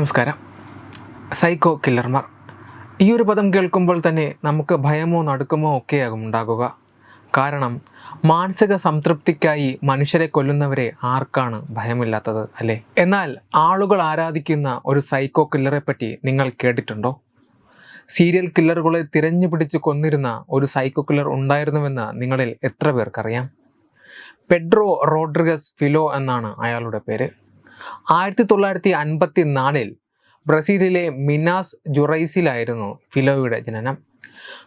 നമസ്കാരം. സൈക്കോ കില്ലർമാർ. ഈ ഒരു പദം കേൾക്കുമ്പോൾ തന്നെ നമുക്ക് ഭയമോ നടുക്കമോ ഒക്കെയാകും ഉണ്ടാകുക. കാരണം മാനസിക സംതൃപ്തിക്കായി മനുഷ്യരെ കൊല്ലുന്നവരെ ആർക്കാണ് ഭയമില്ലാത്തത് അല്ലേ? എന്നാൽ ആളുകൾ ആരാധിക്കുന്ന ഒരു സൈക്കോ കില്ലറെ പറ്റി നിങ്ങൾ കേട്ടിട്ടുണ്ടോ? സീരിയൽ കില്ലറുകളെ തിരഞ്ഞു പിടിച്ച് കൊന്നിരുന്ന ഒരു സൈക്കോ കില്ലർ ഉണ്ടായിരുന്നുവെന്ന് നിങ്ങളിൽ എത്ര പേർക്കറിയാം? പെഡ്രോ റോഡ്രിഗസ് ഫിലോ എന്നാണ് അയാളുടെ പേര്. ആയിരത്തി തൊള്ളായിരത്തി അൻപത്തി നാലിൽ ബ്രസീലിലെ മിനാസ് ജുറൈസിലായിരുന്നു ഫിലോയുടെ ജനനം.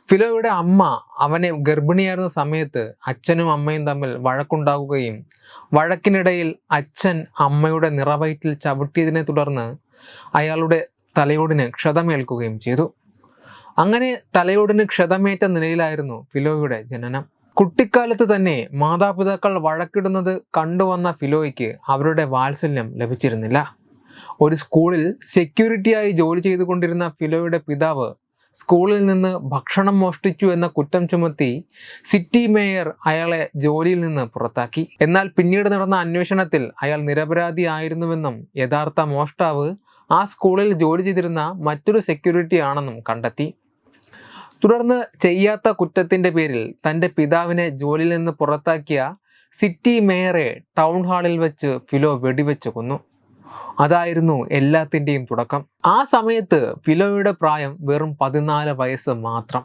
ഫിലോയുടെ അമ്മ അവനെ ഗർഭിണിയായിരുന്ന സമയത്ത് അച്ഛനും അമ്മയും തമ്മിൽ വഴക്കുണ്ടാകുകയും വഴക്കിനിടയിൽ അച്ഛൻ അമ്മയുടെ നിറവയറ്റിൽ ചവിട്ടിയതിനെ തുടർന്ന് അയാളുടെ തലയോടിന് ക്ഷതമേൽക്കുകയും ചെയ്തു. അങ്ങനെ തലയോടിന് ക്ഷതമേറ്റ നിലയിലായിരുന്നു ഫിലോയുടെ ജനനം. കുട്ടിക്കാലത്ത് തന്നെ മാതാപിതാക്കൾ വഴക്കിടുന്നത് കണ്ടുവന്ന ഫിലോയ്ക്ക് അവരുടെ വാത്സല്യം ലഭിച്ചിരുന്നില്ല. ഒരു സ്കൂളിൽ സെക്യൂരിറ്റിയായി ജോലി ചെയ്തുകൊണ്ടിരുന്ന ഫിലോയുടെ പിതാവ് സ്കൂളിൽ നിന്ന് ഭക്ഷണം മോഷ്ടിച്ചു എന്ന കുറ്റം ചുമത്തി സിറ്റി മേയർ അയാളെ ജോലിയിൽ നിന്ന് പുറത്താക്കി. എന്നാൽ പിന്നീട് നടന്ന അന്വേഷണത്തിൽ അയാൾ നിരപരാധിയായിരുന്നുവെന്നും യഥാർത്ഥ മോഷ്ടാവ് ആ സ്കൂളിൽ ജോലി ചെയ്തിരുന്ന മറ്റൊരു സെക്യൂരിറ്റി ആണെന്നും കണ്ടെത്തി. തുടർന്ന് ചെയ്യാത്ത കുറ്റത്തിന്റെ പേരിൽ തന്റെ പിതാവിനെ ജോലിയിൽ നിന്ന് പുറത്താക്കിയ സിറ്റി മേയറെ ടൗൺ ഹാളിൽ വെച്ച് ഫിലോ വെടിവെച്ച് കൊന്നു. അതായിരുന്നു എല്ലാത്തിന്റെയും തുടക്കം. ആ സമയത്ത് ഫിലോയുടെ പ്രായം വെറും പതിനാല് വയസ്സ് മാത്രം.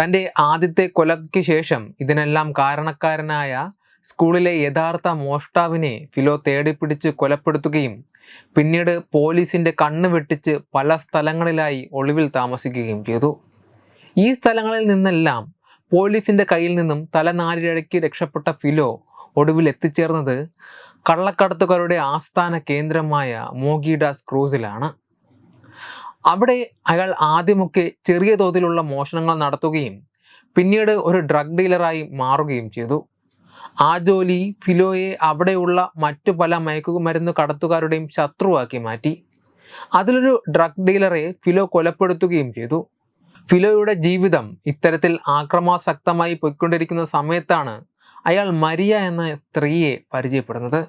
തന്റെ ആദ്യത്തെ കൊലയ്ക്ക് ശേഷം ഇതിനെല്ലാം കാരണക്കാരനായ സ്കൂളിലെ യഥാർത്ഥ മോഷ്ടാവിനെ ഫിലോ തേടിപ്പിടിച്ച് കൊലപ്പെടുത്തുകയും പിന്നീട് പോലീസിന്റെ കണ്ണ് വെട്ടിച്ച് പല സ്ഥലങ്ങളിലായി ഒളിവിൽ താമസിക്കുകയും ചെയ്തു. ഈ സ്ഥലങ്ങളിൽ നിന്നെല്ലാം പോലീസിന്റെ കയ്യിൽ നിന്നും തലനാരിഴക്കി രക്ഷപ്പെട്ട ഫിലോ ഒടുവിൽ എത്തിച്ചേർന്നത് കള്ളക്കടത്തുകാരുടെ ആസ്ഥാന കേന്ദ്രമായ മോഗിഡാസ് ക്രൂസിലാണ്. അവിടെ അയാൾ ആദ്യമൊക്കെ ചെറിയ തോതിലുള്ള മോഷണങ്ങൾ നടത്തുകയും പിന്നീട് ഒരു ഡ്രഗ് ഡീലറായി മാറുകയും ചെയ്തു. ആ ജോലി ഫിലോയെ അവിടെയുള്ള മറ്റു പല മയക്കുമരുന്ന് കടത്തുകാരുടെയും ശത്രുവാക്കി മാറ്റി. അതിലൊരു ഡ്രഗ് ഡീലറെ ഫിലോ കൊലപ്പെടുത്തുകയും ചെയ്തു. ഫിലോയുടെ ജീവിതം ഇത്തരത്തിൽ ആക്രമാസക്തമായി പോയിക്കൊണ്ടിരിക്കുന്ന സമയത്താണ് അയാൾ മരിയ എന്ന സ്ത്രീയെ പരിചയപ്പെടുന്നത്.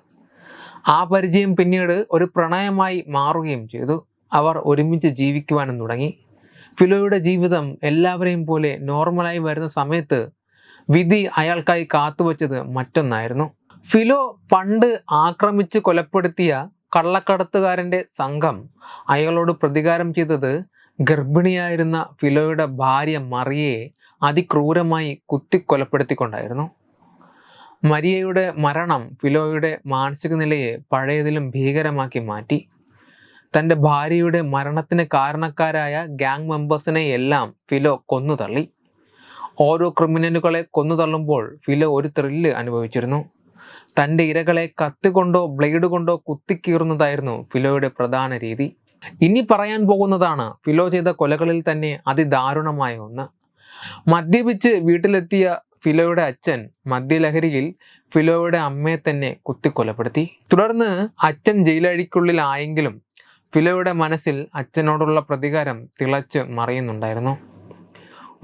ആ പരിചയം പിന്നീട് ഒരു പ്രണയമായി മാറുകയും ചെയ്തു. അവർ ഒരുമിച്ച് ജീവിക്കുവാനും തുടങ്ങി. ഫിലോയുടെ ജീവിതം എല്ലാവരെയും പോലെ നോർമലായി വരുന്ന സമയത്ത് വിധി അയാൾക്കായി കാത്തുവച്ചത് മറ്റൊന്നായിരുന്നു. ഫിലോ പണ്ട് ആക്രമിച്ച് കൊലപ്പെടുത്തിയ കള്ളക്കടത്തുകാരന്റെ സംഘം അയാളോട് പ്രതികാരം ചെയ്തത് ഗർഭിണിയായിരുന്ന ഫിലോയുടെ ഭാര്യ മറിയയെ അതിക്രൂരമായി കുത്തിക്കൊലപ്പെടുത്തിക്കൊണ്ടായിരുന്നു. മരിയയുടെ മരണം ഫിലോയുടെ മാനസിക നിലയെ പഴയതിലും ഭീകരമാക്കി മാറ്റി. തന്റെ ഭാര്യയുടെ മരണത്തിന് കാരണക്കാരായ ഗ്യാങ് മെമ്പേഴ്സിനെ എല്ലാം ഫിലോ കൊന്നുതള്ളി. ഓരോ ക്രിമിനലുകളെ കൊന്നുതള്ളുമ്പോൾ ഫിലോ ഒരു ത്രില്ല് അനുഭവിച്ചിരുന്നു. തന്റെ ഇരകളെ കത്തുകൊണ്ടോ ബ്ലേഡ് കൊണ്ടോ കുത്തിക്കീറുന്നതായിരുന്നു ഫിലോയുടെ പ്രധാന രീതി. ഇനി പറയാൻ പോകുന്നതാണ് ഫിലോ ചെയ്ത കൊലകളിൽ തന്നെ അതിദാരുണമായ ഒന്ന്. മദ്യപിച്ച് വീട്ടിലെത്തിയ ഫിലോയുടെ അച്ഛൻ മദ്യലഹരിയിൽ ഫിലോയുടെ അമ്മയെ തന്നെ കുത്തിക്കൊലപ്പെടുത്തി. തുടർന്ന് അച്ഛൻ ജയിലഴിക്കുള്ളിലായെങ്കിലും ഫിലോയുടെ മനസ്സിൽ അച്ഛനോടുള്ള പ്രതികാരം തിളച്ച് മറയുന്നുണ്ടായിരുന്നു.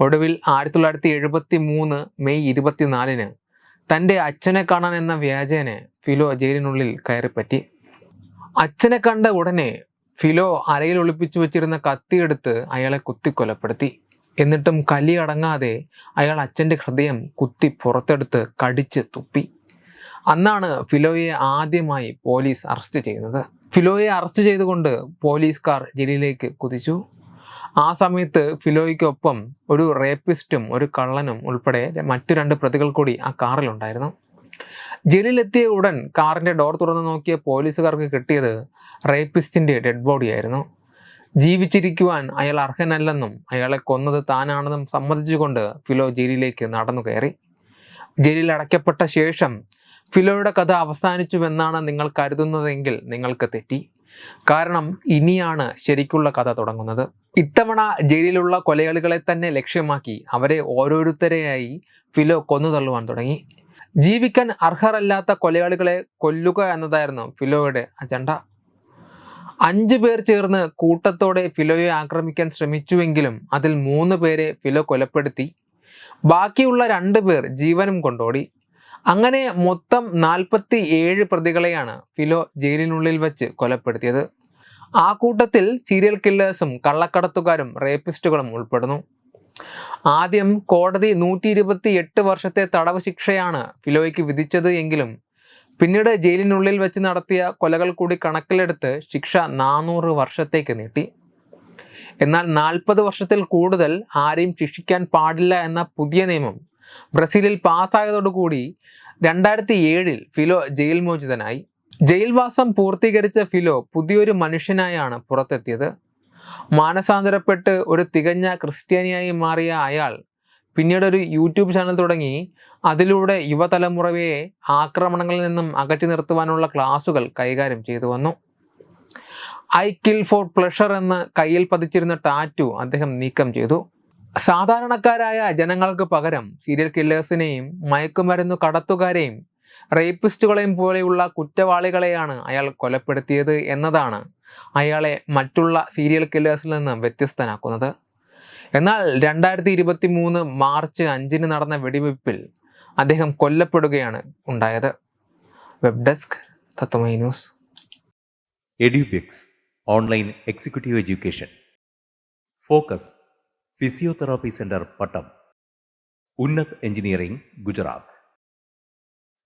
ഒടുവിൽ ആയിരത്തി തൊള്ളായിരത്തി എഴുപത്തി മൂന്ന് മെയ് ഇരുപത്തിനാലിന് തന്റെ അച്ഛനെ കാണാൻ എന്ന വ്യാജേനെ ഫിലോ ജയിലിനുള്ളിൽ കയറിപ്പറ്റി. അച്ഛനെ കണ്ട ഉടനെ ഫിലോ അരയിൽ ഒളിപ്പിച്ചു വെച്ചിരുന്ന കത്തിയെടുത്ത് അയാളെ കുത്തി കൊലപ്പെടുത്തി എന്നിട്ടും കലി അടങ്ങാതെ അയാൾ അച്ഛന്റെ ഹൃദയം കുത്തി പുറത്തെടുത്ത് കടിച്ച് തുപ്പി. അന്നാണ് ഫിലോയെ ആദ്യമായി പോലീസ് അറസ്റ്റ് ചെയ്യുന്നത് ഫിലോയെ അറസ്റ്റ് ചെയ്തുകൊണ്ട് പോലീസുകാർ ജയിലിലേക്ക് കുതിച്ചു. ആ സമയത്ത് ഫിലോയ്ക്കൊപ്പം ഒരു റേപ്പിസ്റ്റും ഒരു കള്ളനും ഉൾപ്പെടെ മറ്റു രണ്ട് പ്രതികൾ കൂടി ആ കാറിലുണ്ടായിരുന്നു. ജയിലിലെത്തിയ ഉടൻ കാറിന്റെ ഡോർ തുറന്നു നോക്കിയ പോലീസുകാർക്ക് കിട്ടിയത് റേപ്പിസ്റ്റിന്റെ ഡെഡ് ബോഡിയായിരുന്നു. ജീവിച്ചിരിക്കുവാൻ അയാൾ അർഹനല്ലെന്നും അയാളെ കൊന്നത് താനാണെന്നും സമ്മതിച്ചുകൊണ്ട് ഫിലോ ജയിലിലേക്ക് നടന്നു കയറി. ജയിലിൽ അടയ്ക്കപ്പെട്ട ശേഷം ഫിലോയുടെ കഥ അവസാനിച്ചുവെന്നാണ് നിങ്ങൾ കരുതുന്നതെങ്കിൽ നിങ്ങൾക്ക് തെറ്റി. കാരണം ഇനിയാണ് ശരിക്കുള്ള കഥ തുടങ്ങുന്നത്. ഇത്തവണ ജയിലിലുള്ള കൊലയാളികളെ തന്നെ ലക്ഷ്യമാക്കി അവരെ ഓരോരുത്തരെയായി ഫിലോ കൊന്നു തള്ളുവാൻ തുടങ്ങി. ജീവിക്കാൻ അർഹരല്ലാത്ത കൊലയാളികളെ കൊല്ലുക എന്നതായിരുന്നു ഫിലോയുടെ അജണ്ട. അഞ്ചു പേർ ചേർന്ന് കൂട്ടത്തോടെ ഫിലോയെ ആക്രമിക്കാൻ ശ്രമിച്ചുവെങ്കിലും അതിൽ മൂന്ന് പേരെ ഫിലോ കൊലപ്പെടുത്തി. ബാക്കിയുള്ള രണ്ട് പേർ ജീവനും കൊണ്ടോടി. അങ്ങനെ മൊത്തം നാൽപ്പത്തി ഏഴ് പ്രതികളെയാണ് ഫിലോ ജയിലിനുള്ളിൽ വെച്ച് കൊലപ്പെടുത്തിയത്. ആ കൂട്ടത്തിൽ സീരിയൽ കില്ലേഴ്സും കള്ളക്കടത്തുകാരും റേപ്പിസ്റ്റുകളും ഉൾപ്പെടുന്നു. ആദ്യം കോടതി നൂറ്റി ഇരുപത്തി എട്ട് വർഷത്തെ തടവ് ശിക്ഷയാണ് ഫിലോയ്ക്ക് വിധിച്ചത് എങ്കിലും പിന്നീട് ജയിലിനുള്ളിൽ വെച്ച് നടത്തിയ കൊലകൾ കൂടി കണക്കിലെടുത്ത് ശിക്ഷ നാനൂറ് വർഷത്തേക്ക് നീട്ടി. എന്നാൽ നാൽപ്പത് വർഷത്തിൽ കൂടുതൽ ആരെയും ശിക്ഷിക്കാൻ പാടില്ല എന്ന പുതിയ നിയമം ബ്രസീലിൽ പാസ്സായതോടുകൂടി രണ്ടായിരത്തി ഏഴിൽ ഫിലോ ജയിൽ മോചിതനായി ജയിൽവാസം പൂർത്തീകരിച്ച ഫിലോ പുതിയൊരു മനുഷ്യനായാണ് പുറത്തെത്തിയത്. മാനസാന്തരപ്പെട്ട് ഒരു തികഞ്ഞ ക്രിസ്ത്യാനിയായി മാറിയ അയാൾ പിന്നീട് ഒരു യൂട്യൂബ് ചാനൽ തുടങ്ങി. അതിലൂടെ യുവതലമുറയെ ആക്രമണങ്ങളിൽ നിന്നും അകറ്റി നിർത്തുവാനുള്ള ക്ലാസുകൾ കൈകാര്യം ചെയ്തു വന്നു. ഐ കിൽ ഫോർ പ്ലഷർ എന്ന് കയ്യിൽ പതിച്ചിരുന്ന ടാറ്റു അദ്ദേഹം നീക്കം ചെയ്തു. സാധാരണക്കാരായ ജനങ്ങൾക്ക് പകരം സീരിയൽ കില്ലേഴ്സിനെയും മയക്കുമരുന്ന് കടത്തുകാരെയും റേപ്പിസ്റ്റുകളെയും പോലെയുള്ള കുറ്റവാളികളെയാണ് അയാൾ കൊലപ്പെടുത്തിയത് എന്നതാണ് അയാളെ മറ്റുള്ള സീരിയൽ കില്ലേഴ്സിൽ നിന്ന് വ്യത്യസ്തനാക്കുന്നത്. എന്നാൽ രണ്ടായിരത്തി ഇരുപത്തി മൂന്ന് മാർച്ച് അഞ്ചിന് നടന്ന വെടിവെപ്പിൽ അദ്ദേഹം കൊല്ലപ്പെടുകയാണ് ഉണ്ടായത്. Web desk Tatwamayi news online executive education focus physiotherapy centre Pattom Unnat engineering Gujarat